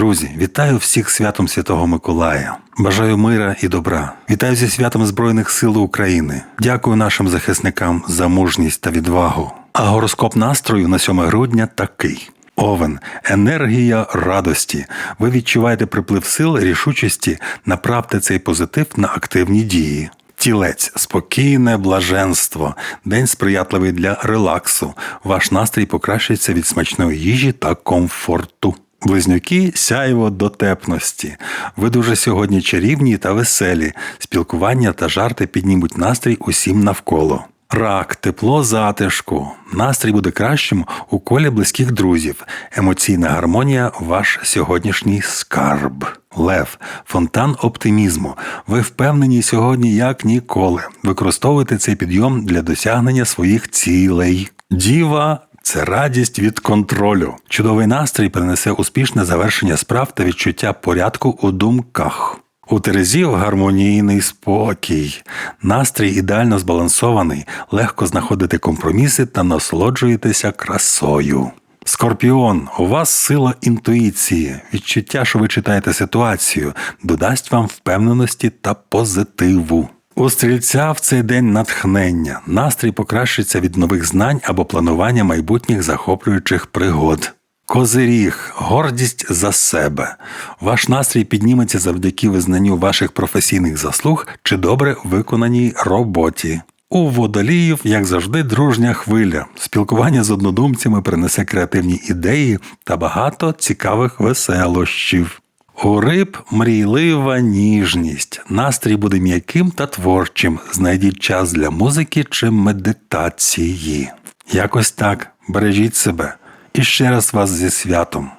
Друзі, вітаю всіх святом Святого Миколая. Бажаю мира і добра. Вітаю зі святом Збройних сил України. Дякую нашим захисникам за мужність та відвагу. А гороскоп настрою на 7 грудня такий. Овен, енергія радості. Ви відчуваєте приплив сил, рішучості, направте цей позитив на активні дії. Тілець, спокійне блаженство, день сприятливий для релаксу. Ваш настрій покращується від смачної їжі та комфорту. Близнюки сяйво дотепності. Ви дуже сьогодні чарівні та веселі. Спілкування та жарти піднімуть настрій усім навколо. Рак, тепло затишку. Настрій буде кращим у колі близьких друзів. Емоційна гармонія ваш сьогоднішній скарб. Лев, фонтан оптимізму. Ви впевнені сьогодні як ніколи. Використовуйте цей підйом для досягнення своїх цілей. Діва. Це радість від контролю. Чудовий настрій принесе успішне завершення справ та відчуття порядку у думках. У Терезів гармонійний спокій. Настрій ідеально збалансований, легко знаходите компроміси та насолоджуєтеся красою. Скорпіон, у вас сила інтуїції, відчуття, що ви читаєте ситуацію, додасть вам впевненості та позитиву. У стрільця в цей день натхнення, настрій покращиться від нових знань або планування майбутніх захоплюючих пригод. Козиріг, гордість за себе. Ваш настрій підніметься завдяки визнанню ваших професійних заслуг чи добре виконаній роботі. У водоліїв, як завжди, дружня хвиля. Спілкування з однодумцями принесе креативні ідеї та багато цікавих веселощів. У риб мрійлива ніжність. Настрій буде м'яким та творчим. Знайдіть час для музики чи медитації. Якось так. Бережіть себе. І ще раз вас зі святом.